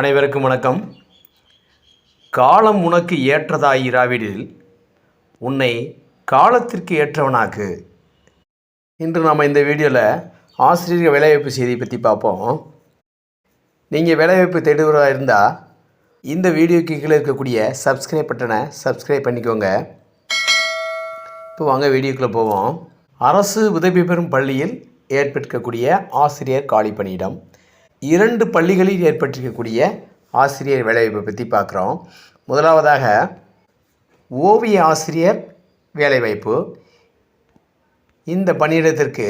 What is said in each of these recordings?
அனைவருக்கும் வணக்கம். காலம் உனக்கு ஏற்றதாயிராவிடில் உன்னை காலத்திற்கு ஏற்றவனாக்கு இன்று நாம் இந்த வீடியோவில் ஆசிரியர் வேலைவாய்ப்பு செய்தியை பற்றி பார்ப்போம். நீங்கள் வேலைவாய்ப்பு தேடுவதாக இருந்தால் இந்த வீடியோக்கு கீழே இருக்கக்கூடிய சப்ஸ்கிரைப் பட்டனை சப்ஸ்கிரைப் பண்ணிக்கோங்க. இப்போ வாங்க வீடியோக்குள்ளே போவோம். அரசு உதவி பெறும் பள்ளியில் ஏற்பட்டிருக்கக்கூடிய ஆசிரியர் காலி பணியிடம். இரண்டு பள்ளிகளில் ஏற்பட்டிருக்கக்கூடிய ஆசிரியர் வேலைவாய்ப்பை பற்றி பார்க்குறோம். முதலாவதாக ஓவிய ஆசிரியர் வேலைவாய்ப்பு. இந்த பணியிடத்திற்கு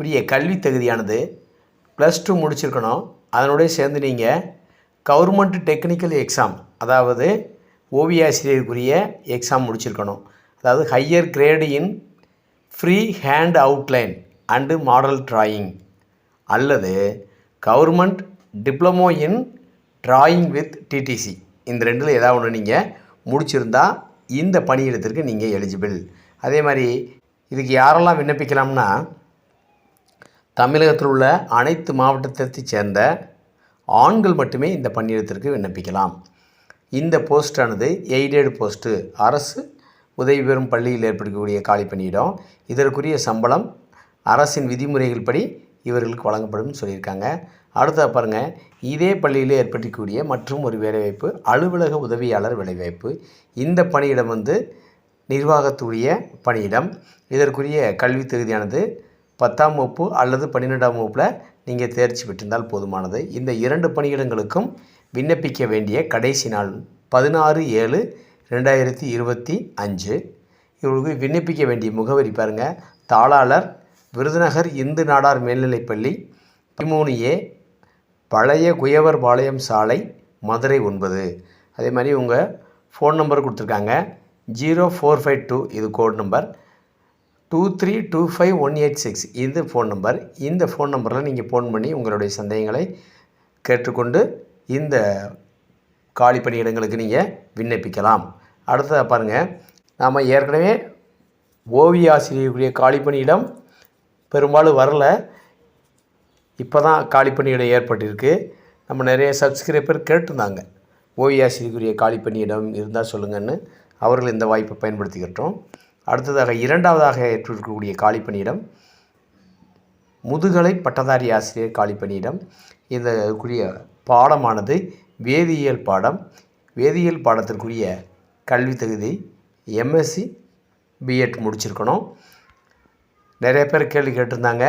உரிய கல்வி தகுதியானது ப்ளஸ் டூ முடிச்சிருக்கணும். அதனுடைய சேர்ந்து நீங்கள் கவர்மெண்ட் டெக்னிக்கல் எக்ஸாம் அதாவது ஓவிய ஆசிரியருக்குரிய எக்ஸாம் முடிச்சிருக்கணும். அதாவது higher grade in free hand outline and model drawing அல்லது government diploma in drawing with TDC இந்த ரெண்டில் ஏதாவது ஒன்று நீங்கள் முடிச்சிருந்தா இந்த பணியிடத்திற்கு நீங்கள் எலிஜிபிள். அதே மாதிரி இதுக்கு யாரெல்லாம் விண்ணப்பிக்கலாம்னா தமிழகத்தில் உள்ள அனைத்து மாவட்டத்தை சேர்ந்த ஆண்கள் மட்டுமே இந்த பணியிடத்திற்கு விண்ணப்பிக்கலாம். இந்த போஸ்டானது எய்டட் போஸ்ட்டு. அரசு உதவி பெறும் பள்ளியில் ஏற்படுத்தக்கூடிய காலி பணியிடம். இதற்குரிய சம்பளம் அரசின் விதிமுறைகள் படி இவர்களுக்கு வழங்கப்படும் சொல்லியிருக்காங்க. அடுத்தது பாருங்கள் இதே பள்ளியில் ஏற்பட்டிருக்கக்கூடிய மற்றும் ஒரு வேலைவாய்ப்பு அலுவலக உதவியாளர் வேலைவாய்ப்பு. இந்த பணியிடம் வந்து நிர்வாகத்துடைய பணியிடம். இதற்குரிய கல்வி தகுதியானது பத்தாம் வகுப்பு அல்லது பன்னிரெண்டாம் வகுப்பில் நீங்கள் தேர்ச்சி பெற்றிருந்தால் போதுமானது. இந்த இரண்டு பணியிடங்களுக்கும் விண்ணப்பிக்க வேண்டிய கடைசி நாள் பதினாறு ஏழு ரெண்டாயிரத்தி இருபத்தி அஞ்சு. இவர்களுக்கு விண்ணப்பிக்க வேண்டிய முகவரி பாருங்கள் தாளாளர் விருதுநகர் இந்து நாடார் மேல்நிலைப்பள்ளி பதிமூணு ஏ பழைய குயவர் பாளையம் சாலை மதுரை ஒன்பது. அதே மாதிரி உங்கள் ஃபோன் நம்பர் கொடுத்துருக்காங்க. ஜீரோ ஃபோர் ஃபைவ் டூ இது code number two three two five one eight six இது ஃபோன் நம்பர் இந்த ஃபோன் நம்பரில் நீங்கள் ஃபோன் பண்ணி உங்களுடைய சந்தேகங்களை கேட்டுக்கொண்டு இந்த காலி பணியிடங்களுக்கு நீங்கள் விண்ணப்பிக்கலாம். அடுத்ததாக பாருங்கள் நாம் ஏற்கனவே ஓவிய ஆசிரியருக்குரிய காலி பணியிடம் பெரும்பாலும் வரல. இப்போ தான் காலி பணியிடம் ஏற்பட்டிருக்கு. நம்ம நிறைய சப்ஸ்கிரைபர் கேட்டிருந்தாங்க. ஓவிய ஆசிரியருக்குரிய காலி பணியிடம் இருந்தால் சொல்லுங்கன்னு. அவர்கள் இந்த வாய்ப்பை பயன்படுத்திக்கிட்டோம் அடுத்ததாக இரண்டாவதாக ஏற்றிருக்கக்கூடிய காலி பணியிடம் முதுகலை பட்டதாரி ஆசிரியர் காலி பணியிடம் இதற்குரிய பாடமானது வேதியியல் பாடம். வேதியியல் பாடத்திற்குரிய கல்வி தகுதி எம்எஸ்சி பிஎட் முடிச்சிருக்கணும். நிறைய பேர் கேள்வி கேட்டிருந்தாங்க.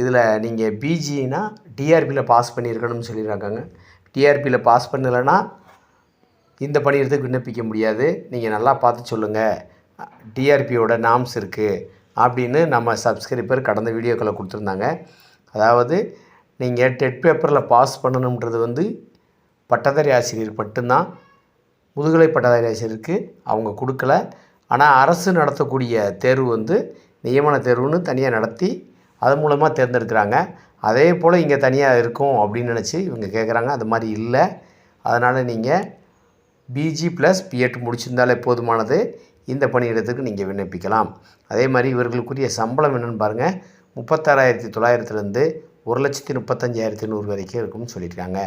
இதில் நீங்கள் பிஜினா டிஆர்பியில் பாஸ் பண்ணியிருக்கணும்னு சொல்லியிருக்காங்க டிஆர்பியில் பாஸ் பண்ணலைன்னா இந்த பணியிடத்துக்கு விண்ணப்பிக்க முடியாது. நீங்கள் நல்லா பார்த்து சொல்லுங்கள் டிஆர்பியோட நாம்ஸ் இருக்குது அப்படின்னு நம்ம சப்ஸ்கிரைபர் கடந்த வீடியோக்களை கொடுத்துருந்தாங்க. அதாவது நீங்கள் டெட் பேப்பரில் பாஸ் பண்ணணுன்றது வந்து பட்டதாரி ஆசிரியர் மட்டும்தான் முதுகலை பட்டதாரி ஆசிரியருக்கு அவங்க கொடுக்கல. ஆனால் அரசு நடத்தக்கூடிய தேர்வு வந்து நியமன தேர்வுன்னு தனியாக நடத்தி அது மூலமாக தேர்ந்தெடுக்கிறாங்க. அதே போல் இங்கே தனியாக இருக்கும் அப்படின்னு நினச்சி இவங்க கேட்குறாங்க அது மாதிரி இல்லை. அதனால் நீங்கள் பிஜி ப்ளஸ் பிஎட் முடிச்சிருந்தாலே போதுமானது. இந்த பணியிடத்துக்கு நீங்கள் விண்ணப்பிக்கலாம். அதே மாதிரி இவர்களுக்குரிய சம்பளம் என்னென்னு பாருங்கள் முப்பத்தாறாயிரத்தி தொள்ளாயிரத்துலேருந்து ஒரு லட்சத்தி முப்பத்தஞ்சாயிரத்தி நூறு வரைக்கும் இருக்கும்னு சொல்லியிருக்காங்க.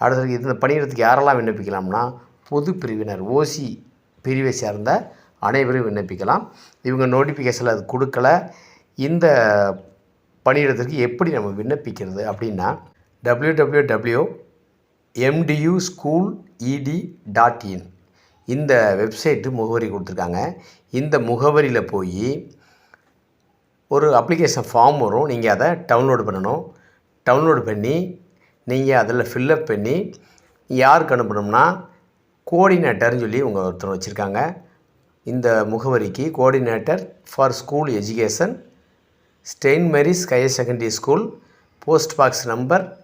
அடுத்தது இந்த பணியிடத்துக்கு யாரெல்லாம் விண்ணப்பிக்கலாம்னா பொது பிரிவினர் ஓசி பிரிவை சேர்ந்த அனைவரும் விண்ணப்பிக்கலாம். இவங்க நோட்டிஃபிகேஷனில் அது கொடுக்கல. இந்த பணியிடத்திற்கு எப்படி நம்ம விண்ணப்பிக்கிறது அப்படின்னா W W W MTU school ED dot in இந்த வெப்சைட்டு முகவரி கொடுத்துருக்காங்க. இந்த முகவரியில் போய் ஒரு அப்ளிகேஷன் ஃபார்ம் வரும். நீங்கள் அதை டவுன்லோடு பண்ணணும். டவுன்லோடு பண்ணி நீங்கள் அதில் ஃபில்லப் பண்ணி யாருக்கு அனுப்பணும்னா கோஆர்டினேட்டர்னு சொல்லி உங்கள் ஒருத்தர் வச்சுருக்காங்க. இந்த முகவரிக்கு coordinator for school education stain Mary's higher secondary school post box number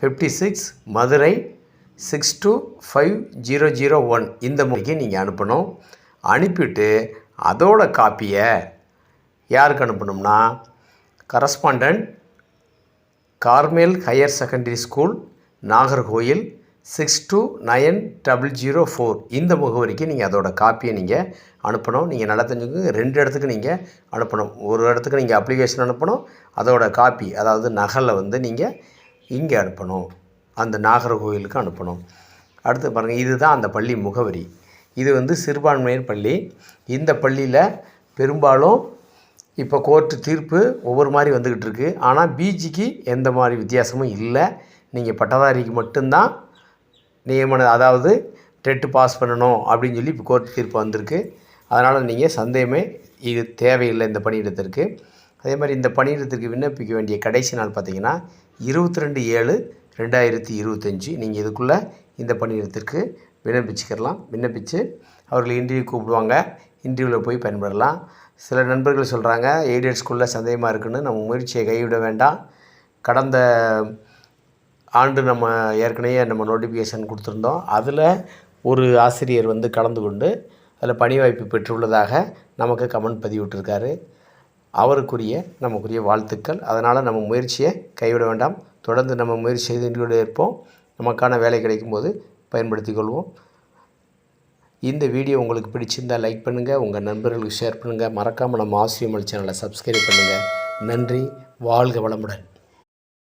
fifty six Madurai six two five zero zero one இந்த முறைக்கு நீங்கள் அனுப்பணும். அனுப்பிவிட்டு அதோட காப்பியை யாருக்கு அனுப்பணும்னா correspondent Carmel higher secondary school Nagercoil six two nine double zero four இந்த முகவரிக்கு நீங்கள் அதோட காப்பியை நீங்கள் அனுப்பணும். நீங்கள் நல்லா தெரிஞ்சுக்கோங்க. ரெண்டு இடத்துக்கு நீங்கள் அனுப்பணும். ஒரு இடத்துக்கு நீங்கள் அப்ளிகேஷன் அனுப்பணும். அதோட காப்பி அதாவது நகலை வந்து நீங்கள் இங்கே அனுப்பணும். அந்த நாகர்கோவிலுக்கு அனுப்பணும். அடுத்து பாருங்கள் இதுதான் அந்த பள்ளி முகவரி. இது வந்து சிறுபான்மையர் பள்ளி. இந்த பள்ளியில் பெரும்பாலும் இப்போ கோர்ட்டு தீர்ப்பு ஒவ்வொரு மாதிரி வந்துக்கிட்டு இருக்குது ஆனால் பிஜிக்கு எந்த மாதிரி வித்தியாசமும் இல்லை. நீங்கள் பட்டதாரிக்கு மட்டும்தான் நியமனம் அதாவது டெட்டு பாஸ் பண்ணணும் அப்படின்னு சொல்லி இப்போ கோர்ட் தீர்ப்பு வந்திருக்கு. அதனால் நீங்கள் சந்தேகமே இது தேவையில்லை இந்த பணியிடத்திற்கு. அதே மாதிரி இந்த பணியிடத்திற்கு விண்ணப்பிக்க வேண்டிய கடைசி நாள் பார்த்தீங்கன்னா இருபத்தி ரெண்டு ஏழு ரெண்டாயிரத்தி இருபத்தஞ்சி. நீங்கள் இதுக்குள்ளே இந்த பணியிடத்திற்கு விண்ணப்பிச்சுக்கலாம். விண்ணப்பித்து அவர்கள் இன்டர்வியூ கூப்பிடுவாங்க. இன்டர்வியூவில் போய் பயன்படலாம். சில நண்பர்கள் சொல்கிறாங்க எய்டட் ஸ்கூலில் சந்தேகமாக இருக்குன்னு. நம்ம முயற்சியை கைவிட வேண்டாம். கடந்த ஆண்டு நம்ம ஏற்கனவே நம்ம நோட்டிஃபிகேஷன் கொடுத்துருந்தோம். அதில் ஒரு ஆசிரியர் வந்து கலந்து கொண்டு அதில் பணி வாய்ப்பு பெற்றுள்ளதாக நமக்கு கமெண்ட் பதிவிட்டிருக்காரு. அவருக்குரிய நமக்குரிய வாழ்த்துக்கள். அதனால் நம்ம முயற்சியை கைவிட வேண்டாம். தொடர்ந்து நம்ம முயற்சி செய்து கொண்டே இருப்போம். நமக்கான வேலை கிடைக்கும்போது பயன்படுத்தி கொள்வோம் இந்த வீடியோ உங்களுக்கு பிடிச்சிருந்தால் லைக் பண்ணுங்கள் உங்கள் நண்பர்களுக்கு ஷேர் பண்ணுங்கள் மறக்காமல் நம்ம ஆசிரியமல் சேனலை சப்ஸ்கிரைப் பண்ணுங்கள் நன்றி. வாழ்க வளமுடன்.